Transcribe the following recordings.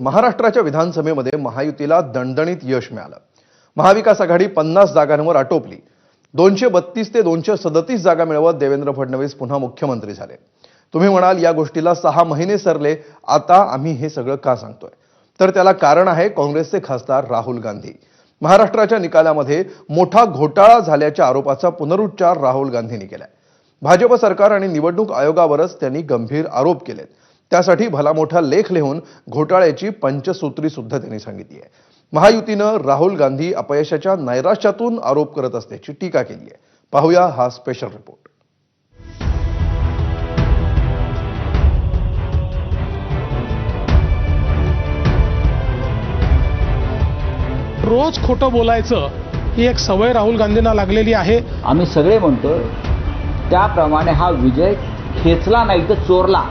महाराष्ट्राच्या विधानसभेमध्ये महायुतीला दणदणीत यश मिळालं. महाविकास आघाडी पन्नास जागांवर आटोपली. दोनशे बत्तीस ते दोनशे सदतीस जागा मिळवत देवेंद्र फडणवीस पुन्हा मुख्यमंत्री झाले. तुम्ही म्हणाल या गोष्टीला सहा महिने सरले आता आम्ही हे सगळं का सांगतोय? तर त्याला कारण आहे काँग्रेसचे खासदार राहुल गांधी. महाराष्ट्राच्या निकालामध्ये मोठा घोटाळा झाल्याच्या आरोपाचा पुनरुच्चार राहुल गांधींनी केलाय. भाजप सरकार आणि निवडणूक आयोगावरच त्यांनी गंभीर आरोप केलेत. त्यासाठी भला मोठा लेख लिहून घोटाळ्याची पंचसूत्री सुद्धा त्यांनी सांगितली आहे. महायुतीनं राहुल गांधी अपयशाच्या नैराश्यातून आरोप करत असल्याची टीका केली आहे. पाहूया हा स्पेशल रिपोर्ट रोज खोटं बोलायचं ही एक सवय राहुल गांधींना लागलेली आहे. आम्ही सगळे म्हणतोय त्याप्रमाणे हा विजय खेचला नाही तर चोरला.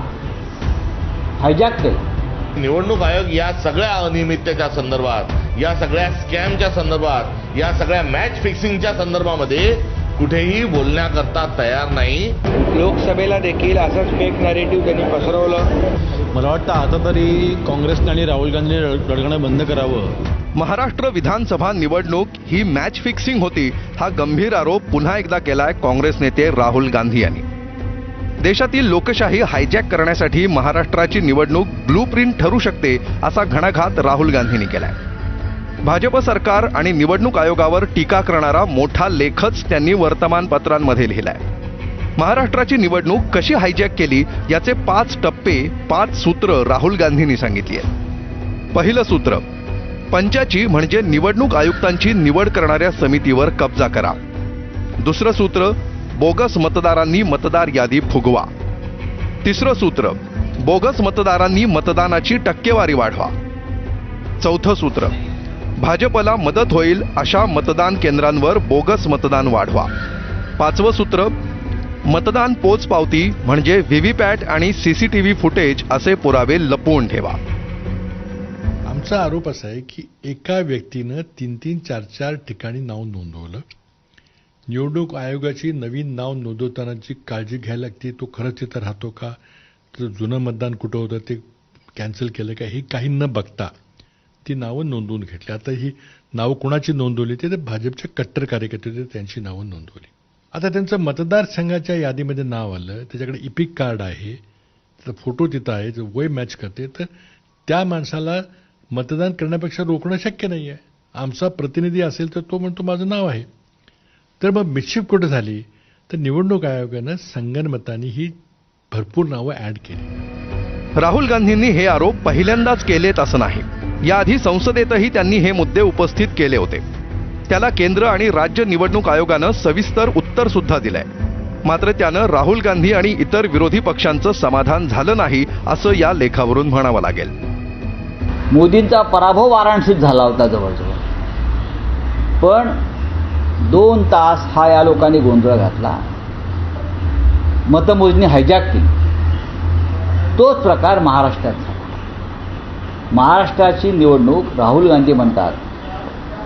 हायजॅक केला. निवडणूक आयोग या सगळ्या अनियमिततेच्या संदर्भात या सगळ्या स्कॅमच्या संदर्भात या सगळ्या मॅच फिक्सिंगच्या संदर्भामध्ये कुठेही बोलण्याकरता तयार नाही. लोकसभेला देखील असंच फेक नॅरेटिव्ह त्यांनी पसरवलं. मला वाटतं आता तरी काँग्रेसने आणि राहुल गांधीने रड- रडगणं बंद करावं. महाराष्ट्र विधानसभा निवडणूक ही मॅच फिक्सिंग होती हा गंभीर आरोप पुन्हा एकदा केलाय काँग्रेस नेते राहुल गांधी यांनी. देशातील लोकशाही हायजॅक करण्यासाठी महाराष्ट्राची निवडणूक ब्लू प्रिंट ठरू शकते असा घणाघात राहुल गांधींनी केलाय. भाजप सरकार आणि निवडणूक आयोगावर टीका करणारा मोठा लेखच त्यांनी वर्तमानपत्रांमध्ये लिहिलाय. महाराष्ट्राची निवडणूक कशी हायजॅक केली याचे पाच टप्पे पाच सूत्र राहुल गांधींनी सांगितली आहेत. पहिलं सूत्र पंचाची म्हणजे निवडणूक आयुक्तांची निवड करणाऱ्या समितीवर कब्जा करा. दुसरं सूत्र बोगस मतदारांनी मतदार यादी फुगवा. तिसरं सूत्र बोगस मतदारांनी मतदानाची टक्केवारी वाढवा. चौथं सूत्र भाजपला मदत होईल अशा मतदान केंद्रांवर बोगस मतदान वाढवा. पाचवं सूत्र मतदान पोचपावती म्हणजे व्हीव्हीपॅट आणि सीसीटीव्ही फुटेज असे पुरावे लपवून ठेवा. आमचा आरोप असा आहे की एका व्यक्तीनं तीन तीन चार चार ठिकाणी नाव नोंदवलं निवडणूक आयोगाची नवीन नाव नोंदवतानाची काळजी घ्यायला लागते तो खरंच तिथं राहतो का? तर जुनं मतदान कुठं होतं ते कॅन्सल केलं का? हे काही न बघता ती नावं नोंदवून घेतली. आता ही नावं कोणाची नोंदवली? ते तर भाजपच्या कट्टर कार्यकर्ते त्यांची नावं नोंदवली. आता त्यांचं मतदारसंघाच्या यादीमध्ये नाव आलं त्याच्याकडे इपिक कार्ड आहे त्याचा फोटो तिथं आहे जो वय मॅच करते तर त्या माणसाला मतदान करण्यापेक्षा रोखणं शक्य नाही आहे आमचा प्रतिनिधी असेल तर तो म्हणतो माझं नाव आहे. तर मग मिटशिप कुठं झाली? तर निवडणूक आयोगानं संगनमतानी ही भरपूर नावं ॲड केली. राहुल गांधींनी हे आरोप पहिल्यांदाच केलेत असं नाही. याआधी संसदेतही त्यांनी हे मुद्दे उपस्थित केले होते. त्याला केंद्र आणि राज्य निवडणूक आयोगानं सविस्तर उत्तर सुद्धा दिलंय. मात्र त्यानं राहुल गांधी आणि इतर विरोधी पक्षांचं समाधान झालं नाही असं या लेखावरून म्हणावं लागेल. मोदींचा पराभव वाराणसीत झाला होता जवळजवळ. पण दोन तास हा या लोकांनी गोंधळ घातला. मतमोजणी हायजॅक केली. तोच प्रकार महाराष्ट्रात झाला. महाराष्ट्राची निवडणूक राहुल गांधी म्हणतात.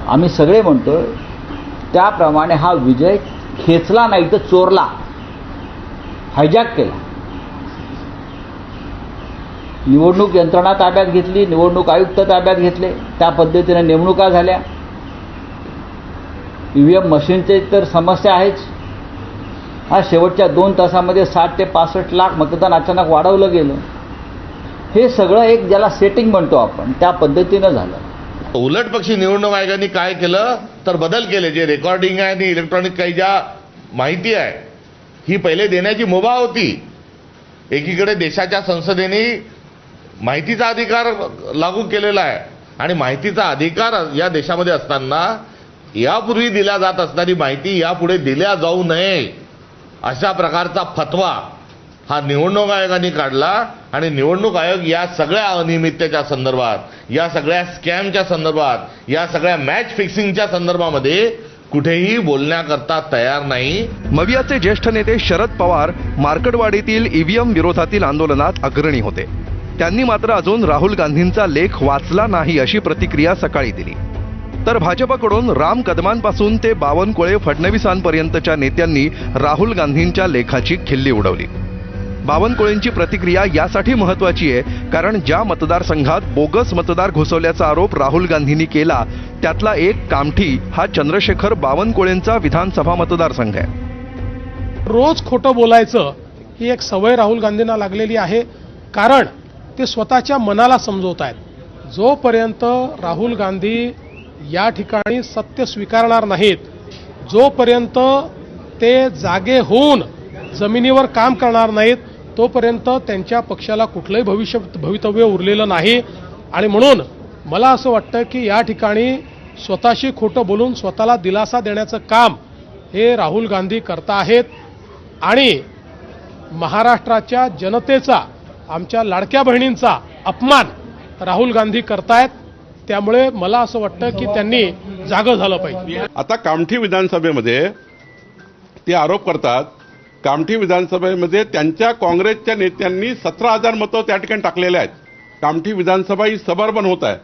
आम्ही सगळे म्हणतो त्याप्रमाणे हा विजय खेचला नाही तर चोरला. हायजॅक केला. निवडणूक यंत्रणा ताब्यात घेतली निवडणूक आयुक्त ताब्यात घेतले त्या पद्धतीने नेमणुका झाल्या. ई व्ही एम मशीनचे तर समस्या आहेच. हा शेवटच्या दोन तासामध्ये साठ ते पासष्ट लाख मतदान अचानक वाढवलं गेलं. हे सगळं एक ज्याला सेटिंग म्हणतो आपण त्या पद्धतीनं झालं. उलट पक्षी निवडणूक आयोगाने काय केलं? तर बदल केले. जे रेकॉर्डिंग आहे आणि इलेक्ट्रॉनिक काही ज्या माहिती आहे ही पहिले देण्याची मुभा होती. एकीकडे देशाच्या संसदेने माहितीचा अधिकार लागू केलेला आहे. आणि माहितीचा अधिकार या देशामध्ये असताना यापूर्वी दिल्या जात असणारी माहिती यापुढे दिल्या जाऊ नये अशा प्रकारचा फतवा हा निवडणूक आयोगाने काढला आणि निवडणूक आयोग या सगळ्या अनियमिततेच्या संदर्भात या सगळ्या स्कॅमच्या संदर्भात या सगळ्या मॅच फिक्सिंगच्या संदर्भामध्ये कुठेही बोलण्याकरता तयार नाही. मवियाचे ज्येष्ठ नेते शरद पवार मार्केटवाडीतील ईव्हीएम विरोधातील आंदोलनात अग्रणी होते. त्यांनी मात्र अजून राहुल गांधींचा लेख वाचला नाही अशी प्रतिक्रिया सकाळी दिली. तर भाजपकडून राम कदमांपासून ते बावनकुळे फडणवीसांपर्यंतच्या नेत्यांनी राहुल गांधींच्या लेखाची खिल्ली उडवली. बावनकुळेंची प्रतिक्रिया यासाठी महत्वाची आहे कारण ज्या मतदारसंघात बोगस मतदार घुसवल्याचा आरोप राहुल गांधींनी केला त्यातला एक कामठी हा चंद्रशेखर बावनकुळेंचा विधानसभा मतदारसंघ आहे. रोज खोटं बोलायचं ही एक सवय राहुल गांधींना लागलेली आहे कारण ते स्वतःच्या मनाला समजवत आहेत जोपर्यंत राहुल गांधी या ठिकाणी सत्य स्वीकारणार नाहीत. जोपर्यंत ते जागे होऊन जमिनीवर काम करणार नाहीत तोपर्यंत त्यांच्या पक्षाला कुठलंही भविष्य भवितव्य उरलेलं नाही. आणि म्हणून मला असं वाटतं की या ठिकाणी स्वतःशी खोटं बोलून स्वतःला दिलासा देण्याचं काम हे राहुल गांधी करता आहेत. आणि महाराष्ट्राच्या जनतेचा आमच्या लाडक्या बहिणींचा अपमान राहुल गांधी करतायत. त्यामुळे मला असं वाटतं की त्यांनी जागं झालं पाहिजे. आता कामठी विधानसभेमध्ये ते आरोप करतात कामठी विधानसभेमध्ये त्यांच्या काँग्रेसच्या नेत्यांनी सतरा हजार मतं त्या ठिकाणी टाकलेले आहेत. कामठी विधानसभा ही सबर्बन होत आहे.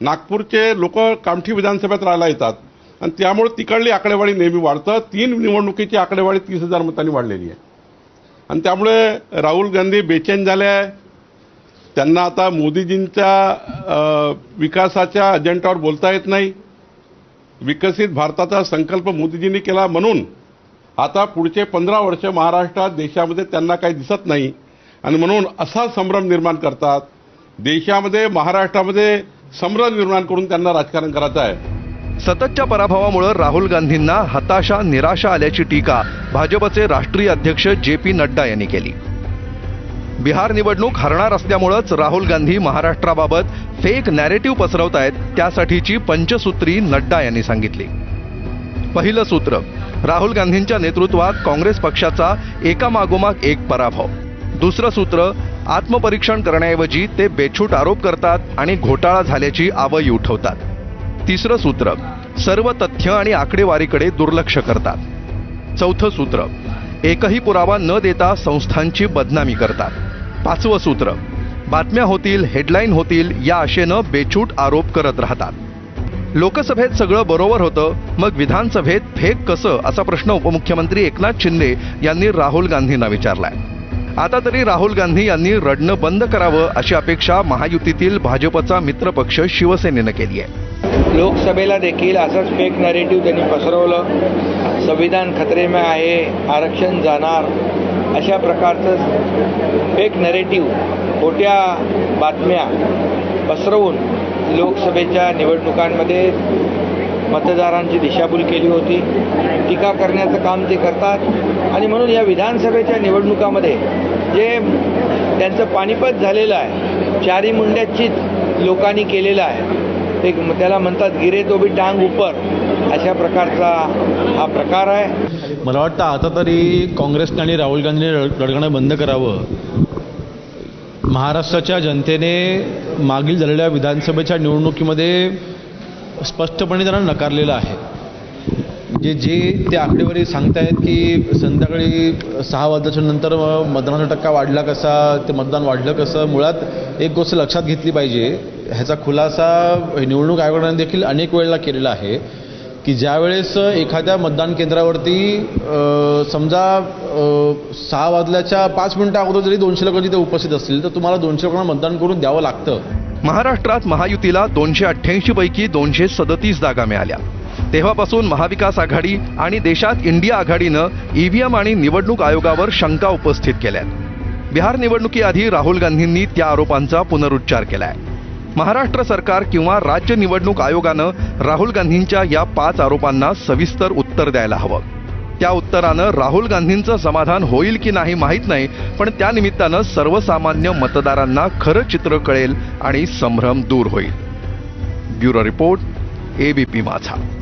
नागपूरचे लोक कामठी विधानसभेत राहायला येतात. आणि त्यामुळे तिकडली आकडेवारी नेहमी वाढतं. तीन निवडणुकीची आकडेवारी तीस हजार मतांनी वाढलेली आहे. आणि त्यामुळे राहुल गांधी बेचैन झाले आहे. त्यांना आता मोदीजींच्या विकासाच्या अजेंडावर बोलता येत नाही. विकसित भारताचा संकल्प मोदीजींनी केला म्हणून आता पुढचे पंधरा वर्ष महाराष्ट्रात देशामध्ये त्यांना काही दिसत नाही. आणि म्हणून असा संभ्रम निर्माण करतात. देशामध्ये महाराष्ट्रामध्ये संभ्रम निर्माण करून त्यांना राजकारण करायचं आहे. सततच्या पराभवामुळे राहुल गांधींना हताशा निराशा आल्याची टीका भाजपचे राष्ट्रीय अध्यक्ष जे पी नड्डा यांनी केली. बिहार निवडणूक हरणार असल्यामुळंच राहुल गांधी महाराष्ट्राबाबत फेक नॅरेटिव्ह पसरवत आहेत त्यासाठीची पंचसूत्री नड्डा यांनी सांगितली. पहिलं सूत्र राहुल गांधींच्या नेतृत्वात काँग्रेस पक्षाचा एकामागोमाग एक पराभव. दुसरं सूत्र आत्मपरीक्षण करण्याऐवजी ते बेछूट आरोप करतात आणि घोटाळा झाल्याची आवई उठवतात. तिसरं सूत्र सर्व तथ्य आणि आकडेवारीकडे दुर्लक्ष करतात. चौथं सूत्र एकही पुरावा न देता संस्थांची बदनामी करतात. पाचवं सूत्र. बातम्या होतील हेडलाईन होतील या आशेनं बेछूट आरोप करत राहतात. लोकसभेत सगळं बरोबर होतं मग विधानसभेत फेक कसं असा प्रश्न उपमुख्यमंत्री एकनाथ शिंदे यांनी राहुल गांधींना विचारलाय. आता तरी राहुल गांधी यांनी रडणं बंद करावं अशी अपेक्षा महायुतीतील भाजपचा मित्रपक्ष शिवसेनेनं केली आहे लोकसभेला देखील असंच फेक नॅरेटिव्ह त्यांनी पसरवलं. संविधान खतरे आहे आरक्षण जाणार. अशा प्रकारचं फेक नरेटिव्ह खोट्या बातम्या पसरवून लोकसभेच्या निवडणुकांमध्ये मतदारांची दिशाभूल केली होती. टीका करण्याचं काम ते करतात. आणि म्हणून या विधानसभेच्या निवडणुकामध्ये जे त्यांचं पानिपत झालेलं आहे चारी मुंड्याचीच लोकांनी केलेलं आहे ते त्याला म्हणतात गिरे तो बी टांग उपर. अशा प्रकारचा हा प्रकार आहे. मला वाटतं आता तरी काँग्रेसने आणि राहुल गांधीने रड- बंद करावं. महाराष्ट्राच्या जनतेने मागील झालेल्या विधानसभेच्या निवडणुकीमध्ये स्पष्टपणे त्यांना नकारलेलं आहे. जे जे ते आकडेवारी सांगतायत की संध्याकाळी सहा वाजल्याच्या नंतर मतदानाचा टक्का वाढला कसा ते मतदान वाढलं कसं मुळात एक गोष्ट लक्षात घेतली पाहिजे. ह्याचा खुलासा निवडणूक आयोगाने देखील अनेक वेळेला केलेला आहे. की ज्यावेळेस एखाद्या मतदान केंद्रावरती समजा सहा वाजल्याच्या पाच मिनिटं अगोदर जरी दोनशे लोक तिथे उपस्थित असतील तर तुम्हाला दोनशे लोकांना मतदान करून द्यावं लागतं. महाराष्ट्रात महायुतीला दोनशे अठ्ठ्याऐंशी पैकी दोनशे सदतीस जागा मिळाल्या. तेव्हापासून महाविकास आघाडी आणि देशात इंडिया आघाडीनं ईव्हीएम आणि निवडणूक आयोगावर शंका उपस्थित केल्यात. बिहार निवडणुकीआधी राहुल गांधींनी त्या आरोपांचा पुनरुच्चार केलाय. महाराष्ट्र सरकार किंवा राज्य निवडणूक आयोगानं राहुल गांधींच्या या पाच आरोपांना सविस्तर उत्तर द्यायला हवं. त्या उत्तरानं राहुल गांधींचं समाधान होईल की नाही माहीत नाही पण त्यानिमित्तानं सर्वसामान्य मतदारांना खरं चित्र कळेल आणि संभ्रम दूर होईल. ब्युरो रिपोर्ट एबीपी माझा.